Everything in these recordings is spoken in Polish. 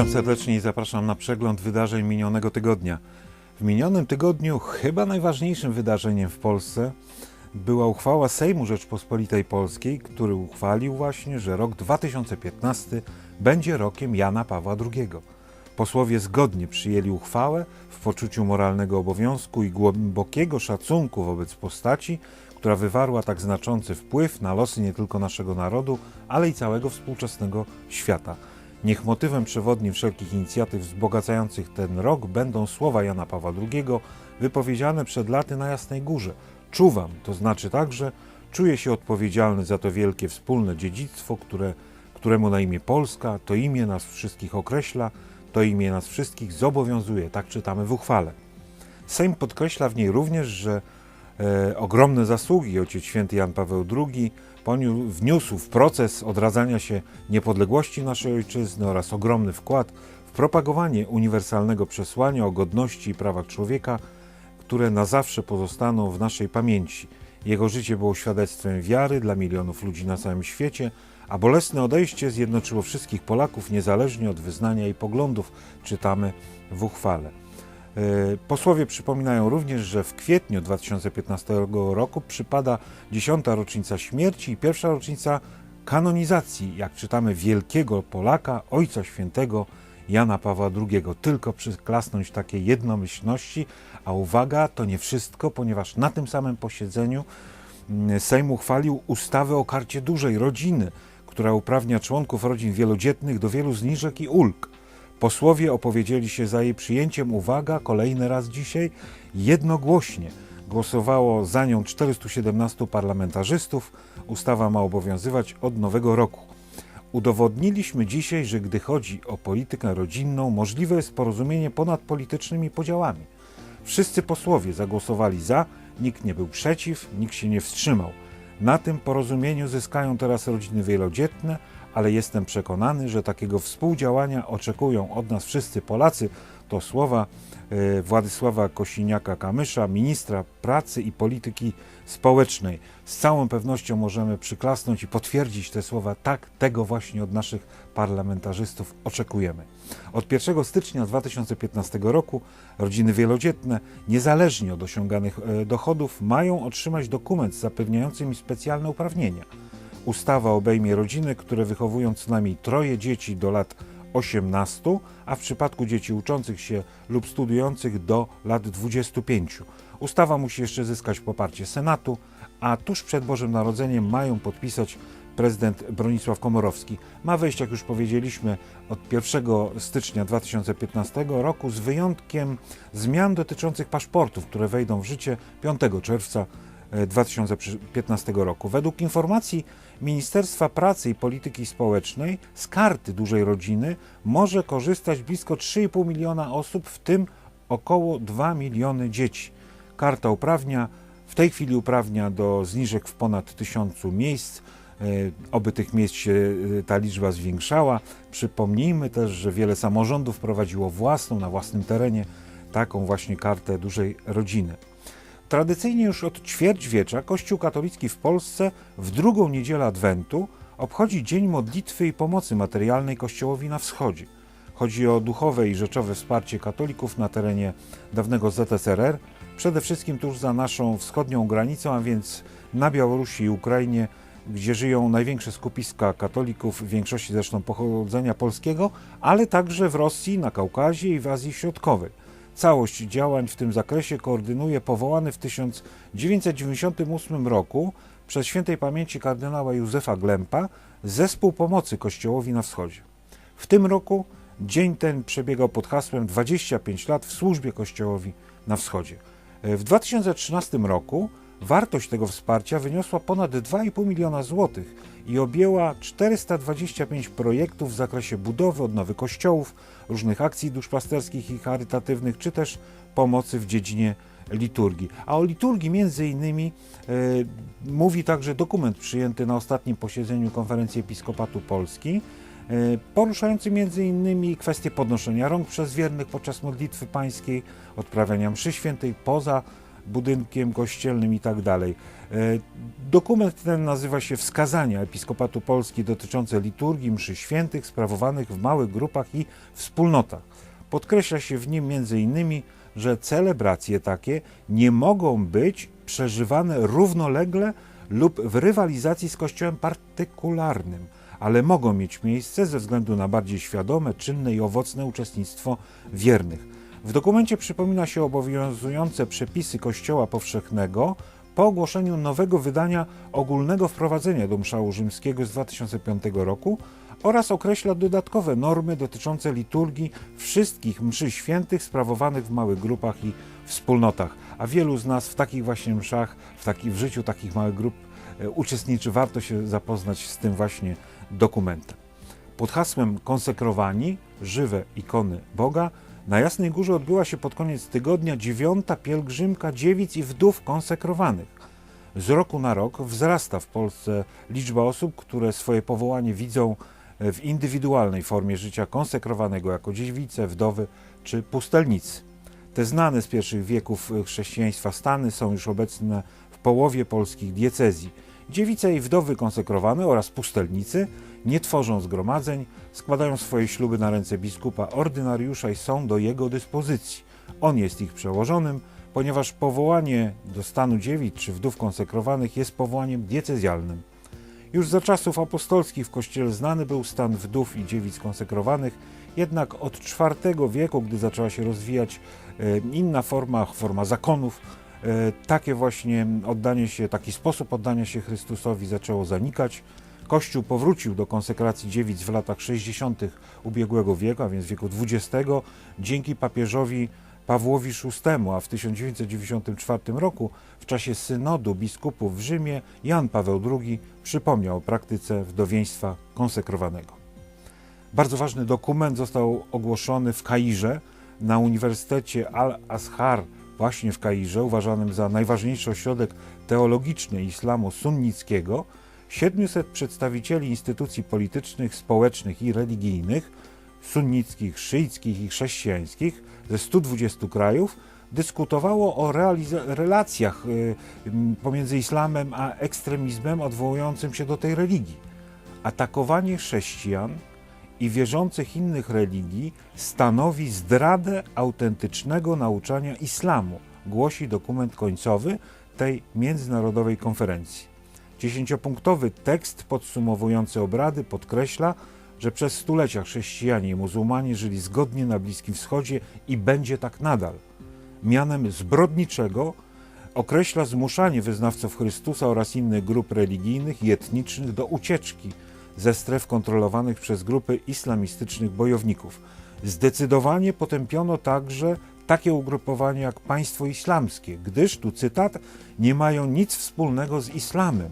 Witam serdecznie i zapraszam na przegląd wydarzeń minionego tygodnia. W minionym tygodniu chyba najważniejszym wydarzeniem w Polsce była uchwała Sejmu Rzeczpospolitej Polskiej, który uchwalił właśnie, że rok 2015 będzie rokiem Jana Pawła II. Posłowie zgodnie przyjęli uchwałę w poczuciu moralnego obowiązku i głębokiego szacunku wobec postaci, która wywarła tak znaczący wpływ na losy nie tylko naszego narodu, ale i całego współczesnego świata. Niech motywem przewodnim wszelkich inicjatyw wzbogacających ten rok będą słowa Jana Pawła II wypowiedziane przed laty na Jasnej Górze. Czuwam, to znaczy także czuję się odpowiedzialny za to wielkie wspólne dziedzictwo, które, któremu na imię Polska, to imię nas wszystkich określa, to imię nas wszystkich zobowiązuje. Tak czytamy w uchwale. Sejm podkreśla w niej również, że e, ogromne zasługi ojciec święty Jan Paweł II wniósł w proces odradzania się niepodległości naszej ojczyzny oraz ogromny wkład w propagowanie uniwersalnego przesłania o godności i prawach człowieka, które na zawsze pozostaną w naszej pamięci. Jego życie było świadectwem wiary dla milionów ludzi na całym świecie, a bolesne odejście zjednoczyło wszystkich Polaków niezależnie od wyznania i poglądów, czytamy w uchwale. E, Posłowie przypominają również, że w kwietniu 2015 roku przypada dziesiąta rocznica śmierci i pierwsza rocznica kanonizacji, jak czytamy, wielkiego Polaka, Ojca Świętego Jana Pawła II. Tylko przyklasnąć takiej jednomyślności, a uwaga, to nie wszystko, ponieważ na tym samym posiedzeniu mm, Sejm uchwalił ustawę o karcie dużej rodziny, która uprawnia członków rodzin wielodzietnych do wielu zniżek i ulg. Posłowie opowiedzieli się za jej przyjęciem, uwaga, kolejny raz dzisiaj, jednogłośnie. Głosowało za nią 417 parlamentarzystów. Ustawa ma obowiązywać od nowego roku. Udowodniliśmy dzisiaj, że gdy chodzi o politykę rodzinną, możliwe jest porozumienie ponad politycznymi podziałami. Wszyscy posłowie zagłosowali za, nikt nie był przeciw, nikt się nie wstrzymał. Na tym porozumieniu zyskają teraz rodziny wielodzietne, ale jestem przekonany, że takiego współdziałania oczekują od nas wszyscy Polacy. To słowa e, Władysława Kosiniaka-Kamysza, ministra pracy i polityki społecznej. Z całą pewnością możemy przyklasnąć i potwierdzić te słowa. Tak, tego właśnie od naszych parlamentarzystów oczekujemy. Od 1 stycznia 2015 roku rodziny wielodzietne, niezależnie od osiąganych e, dochodów, mają otrzymać dokument zapewniający im specjalne uprawnienia. Ustawa obejmie rodziny, które wychowują co najmniej troje dzieci do lat 18, a w przypadku dzieci uczących się lub studiujących do lat 25. Ustawa musi jeszcze zyskać poparcie Senatu, a tuż przed Bożym Narodzeniem mają podpisać prezydent Bronisław Komorowski. Ma wejść, jak już powiedzieliśmy, od 1 stycznia 2015 roku, z wyjątkiem zmian dotyczących paszportów, które wejdą w życie 5 czerwca 2015 roku. Według informacji Ministerstwa Pracy i Polityki Społecznej z karty dużej rodziny może korzystać blisko 3,5 miliona osób, w tym około 2 miliony dzieci. Karta uprawnia, w tej chwili uprawnia do zniżek w ponad tysiącu miejsc. E, Oby tych miejsc się e, ta liczba zwiększała. Przypomnijmy też, że wiele samorządów prowadziło własną, na własnym terenie taką właśnie kartę dużej rodziny. Tradycyjnie już od ćwierćwiecza Kościół katolicki w Polsce w drugą niedzielę Adwentu obchodzi Dzień Modlitwy i Pomocy Materialnej Kościołowi na Wschodzie. Chodzi o duchowe i rzeczowe wsparcie katolików na terenie dawnego ZSRR, przede wszystkim tuż za naszą wschodnią granicą, a więc na Białorusi i Ukrainie, gdzie żyją największe skupiska katolików, w większości zresztą pochodzenia polskiego, ale także w Rosji, na Kaukazie i w Azji Środkowej. Całość działań w tym zakresie koordynuje powołany w 1998 roku przez świętej pamięci kardynała Józefa Glempa Zespół Pomocy Kościołowi na Wschodzie. W tym roku dzień ten przebiegał pod hasłem 25 lat w służbie Kościołowi na Wschodzie. W 2013 roku wartość tego wsparcia wyniosła ponad 2,5 miliona złotych i objęła 425 projektów w zakresie budowy, odnowy kościołów, różnych akcji duszpasterskich i charytatywnych, czy też pomocy w dziedzinie liturgii. A o liturgii między innymi e, mówi także dokument przyjęty na ostatnim posiedzeniu Konferencji Episkopatu Polski, e, poruszający między innymi kwestię podnoszenia rąk przez wiernych podczas modlitwy pańskiej, odprawiania mszy świętej poza budynkiem kościelnym i tak dalej. E, Dokument ten nazywa się Wskazania Episkopatu Polski dotyczące liturgii mszy świętych sprawowanych w małych grupach i wspólnotach. Podkreśla się w nim m.in., że celebracje takie nie mogą być przeżywane równolegle lub w rywalizacji z kościołem partykularnym, ale mogą mieć miejsce ze względu na bardziej świadome, czynne i owocne uczestnictwo wiernych. W dokumencie przypomina się obowiązujące przepisy Kościoła Powszechnego po ogłoszeniu nowego wydania ogólnego wprowadzenia do mszału rzymskiego z 2005 roku oraz określa dodatkowe normy dotyczące liturgii wszystkich mszy świętych sprawowanych w małych grupach i wspólnotach. A wielu z nas w takich właśnie mszach, w, taki, w życiu takich małych grup e, uczestniczy. Warto się zapoznać z tym właśnie dokumentem. Pod hasłem Konsekrowani, żywe ikony Boga, na Jasnej Górze odbyła się pod koniec tygodnia dziewiąta pielgrzymka dziewic i wdów konsekrowanych. Z roku na rok wzrasta w Polsce liczba osób, które swoje powołanie widzą w indywidualnej formie życia konsekrowanego jako dziewice, wdowy czy pustelnicy. Te znane z pierwszych wieków chrześcijaństwa stany są już obecne w połowie polskich diecezji. Dziewice i wdowy konsekrowane oraz pustelnicy nie tworzą zgromadzeń, składają swoje śluby na ręce biskupa ordynariusza i są do jego dyspozycji. On jest ich przełożonym, ponieważ powołanie do stanu dziewic czy wdów konsekrowanych jest powołaniem diecezjalnym. Już za czasów apostolskich w kościele znany był stan wdów i dziewic konsekrowanych, jednak od IV wieku, gdy zaczęła się rozwijać e, inna forma, forma zakonów, takie właśnie oddanie się, taki sposób oddania się Chrystusowi zaczęło zanikać. Kościół powrócił do konsekracji dziewic w latach 60. ubiegłego wieku, a więc wieku XX, dzięki papieżowi Pawłowi VI, a w 1994 roku w czasie synodu biskupów w Rzymie Jan Paweł II przypomniał o praktyce wdowieństwa konsekrowanego. Bardzo ważny dokument został ogłoszony w Kairze na Uniwersytecie Al-Azhar, właśnie w Kairze, uważanym za najważniejszy ośrodek teologiczny islamu sunnickiego. 700 przedstawicieli instytucji politycznych, społecznych i religijnych, sunnickich, szyickich i chrześcijańskich ze 120 krajów dyskutowało o relacjach y, pomiędzy islamem a ekstremizmem odwołującym się do tej religii. Atakowanie chrześcijan i wierzących innych religii stanowi zdradę autentycznego nauczania islamu, głosi dokument końcowy tej międzynarodowej konferencji. Dziesięciopunktowy tekst podsumowujący obrady podkreśla, że przez stulecia chrześcijanie i muzułmanie żyli zgodnie na Bliskim Wschodzie i będzie tak nadal. Mianem zbrodniczego określa zmuszanie wyznawców Chrystusa oraz innych grup religijnych i etnicznych do ucieczki ze stref kontrolowanych przez grupy islamistycznych bojowników. Zdecydowanie potępiono także takie ugrupowania jak państwo islamskie, gdyż, tu cytat, nie mają nic wspólnego z islamem.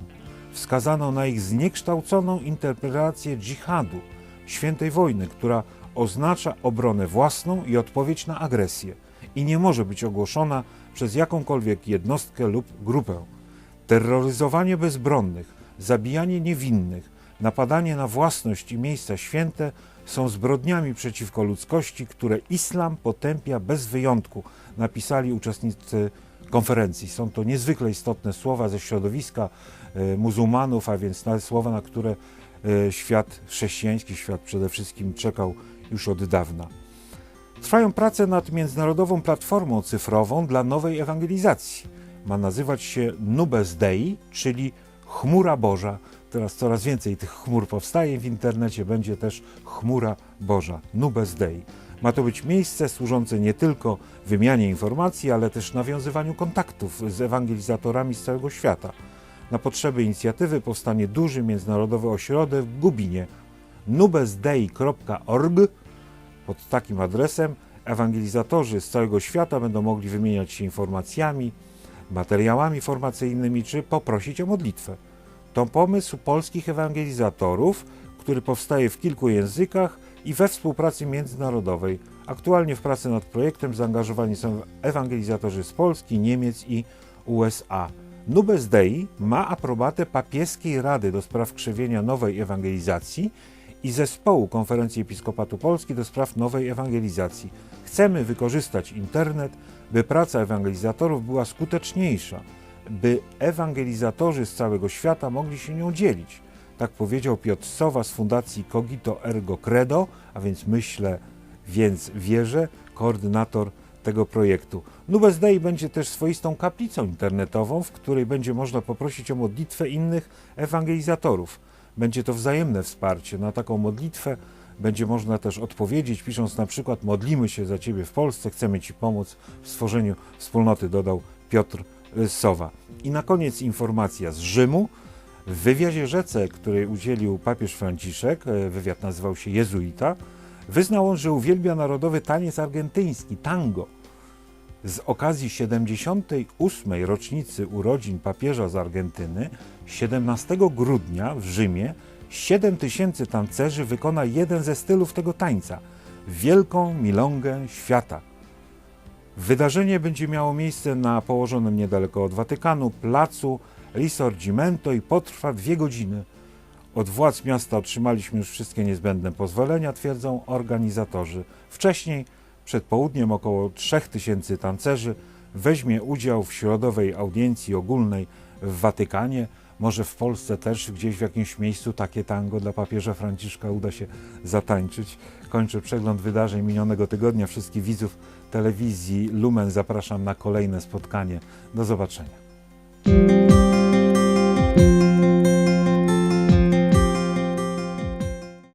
Wskazano na ich zniekształconą interpretację dżihadu, świętej wojny, która oznacza obronę własną i odpowiedź na agresję i nie może być ogłoszona przez jakąkolwiek jednostkę lub grupę. Terroryzowanie bezbronnych, zabijanie niewinnych, napadanie na własność i miejsca święte są zbrodniami przeciwko ludzkości, które islam potępia bez wyjątku, napisali uczestnicy konferencji. Są to niezwykle istotne słowa ze środowiska e, muzułmanów, a więc słowa, na które e, świat chrześcijański, świat przede wszystkim czekał już od dawna. Trwają prace nad międzynarodową platformą cyfrową dla nowej ewangelizacji. Ma nazywać się Nubes Dei, czyli chmura Boża. Teraz coraz więcej tych chmur powstaje w internecie, będzie też chmura Boża, Nubes Dei. Ma to być miejsce służące nie tylko wymianie informacji, ale też nawiązywaniu kontaktów z ewangelizatorami z całego świata. Na potrzeby inicjatywy powstanie duży międzynarodowy ośrodek w Gubinie. nubesdei.org pod takim adresem ewangelizatorzy z całego świata będą mogli wymieniać się informacjami, materiałami formacyjnymi czy poprosić o modlitwę. To pomysł polskich ewangelizatorów, który powstaje w kilku językach i we współpracy międzynarodowej. Aktualnie w pracy nad projektem zaangażowani są ewangelizatorzy z Polski, Niemiec i USA. Nubes Dei ma aprobatę papieskiej Rady do spraw krzewienia nowej ewangelizacji i zespołu Konferencji Episkopatu Polski do spraw nowej ewangelizacji. Chcemy wykorzystać internet, by praca ewangelizatorów była skuteczniejsza, by ewangelizatorzy z całego świata mogli się nią dzielić. Tak powiedział Piotr Sowa z Fundacji Cogito Ergo Credo, a więc myślę, więc wierzę, koordynator tego projektu. Nubes Dei będzie też swoistą kaplicą internetową, w której będzie można poprosić o modlitwę innych ewangelizatorów. Będzie to wzajemne wsparcie. Na taką modlitwę będzie można też odpowiedzieć, pisząc na przykład modlimy się za Ciebie w Polsce, chcemy Ci pomóc w stworzeniu wspólnoty, dodał Piotr Sowa. I na koniec informacja z Rzymu. W wywiadzie rzece, której udzielił papież Franciszek, e, wywiad nazywał się Jezuita, wyznał on, że uwielbia narodowy taniec argentyński, tango. Z okazji 78. rocznicy urodzin papieża z Argentyny 17 grudnia w Rzymie 7 tysięcy tancerzy wykona jeden ze stylów tego tańca wielką milongę świata. Wydarzenie będzie miało miejsce na położonym niedaleko od Watykanu placu Risorgimento i potrwa dwie godziny. Od władz miasta otrzymaliśmy już wszystkie niezbędne pozwolenia, twierdzą organizatorzy. Wcześniej, przed południem, około 3000 tancerzy weźmie udział w środowej audiencji ogólnej w Watykanie. Może w Polsce też gdzieś w jakimś miejscu takie tango dla papieża Franciszka uda się zatańczyć. Kończę przegląd wydarzeń minionego tygodnia. Wszystkich widzów telewizji Lumen zapraszam na kolejne spotkanie. Do zobaczenia.